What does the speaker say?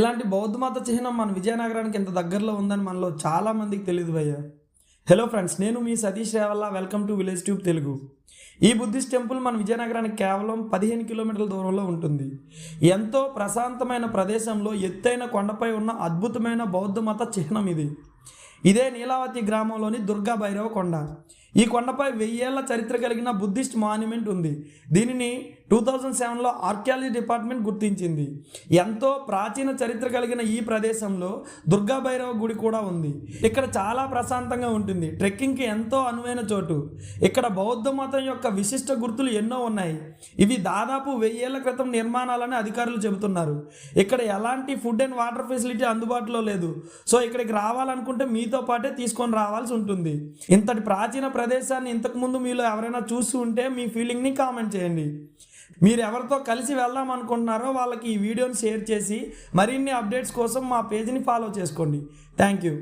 ఇలాంటి బౌద్ధ మత చిహ్నం మన విజయనగరానికి ఇంత దగ్గరలో ఉందని మనలో చాలా మందికి తెలియదు భయ్య. హలో ఫ్రెండ్స్ నేను మీ Satish Revalla welcome to village tube Telugu ఈ బుద్ధిస్ట్ టెంపుల్ మన విజయనగరానికి కేవలం పదిహేను కిలోమీటర్ల దూరంలో ఉంటుంది. ఎంతో ప్రశాంతమైన ప్రదేశంలో ఎత్తైన కొండపై ఉన్న అద్భుతమైన బౌద్ధ మత చిహ్నం ఇది. ఇదే నీలావతి గ్రామంలోని దుర్గా భైరవ కొండ. ఈ కొండపై వెయ్యేళ్ళ చరిత్ర కలిగిన బుద్ధిస్ట్ మాన్యుమెంట్ ఉంది. దీనిని టూ థౌజండ్ సెవెన్లో ఆర్కియాలజీ డిపార్ట్మెంట్ గుర్తించింది. ఎంతో ప్రాచీన చరిత్ర కలిగిన ఈ ప్రదేశంలో దుర్గా భైరవ గుడి కూడా ఉంది. ఇక్కడ చాలా ప్రశాంతంగా ఉంటుంది. ట్రెక్కింగ్కి ఎంతో అనువైన చోటు. ఇక్కడ బౌద్ధ మతం యొక్క విశిష్ట గుర్తులు ఎన్నో ఉన్నాయి. ఇవి దాదాపు వెయ్యేళ్ళ క్రితం నిర్మాణాలని అధికారులు చెబుతున్నారు. ఇక్కడ ఎలాంటి ఫుడ్ అండ్ వాటర్ ఫెసిలిటీ అందుబాటులో లేదు. సో ఇక్కడికి రావాలనుకుంటే మీతో పాటే తీసుకొని రావాల్సి ఉంటుంది. ఇంతటి ప్రాచీన ప్రదేశాన్ని ఇంతకుముందు మీలో ఎవరైనా చూసి ఉంటే మీ ఫీలింగ్ని కామెంట్ చేయండి. మీరు ఎవరితో కలిసి వెళ్దాం అనుకుంటున్నారో వాళ్ళకి ఈ వీడియోని షేర్ చేసి మరిన్ని అప్డేట్స్ కోసం మా పేజీని ఫాలో చేసుకోండి. Thank you.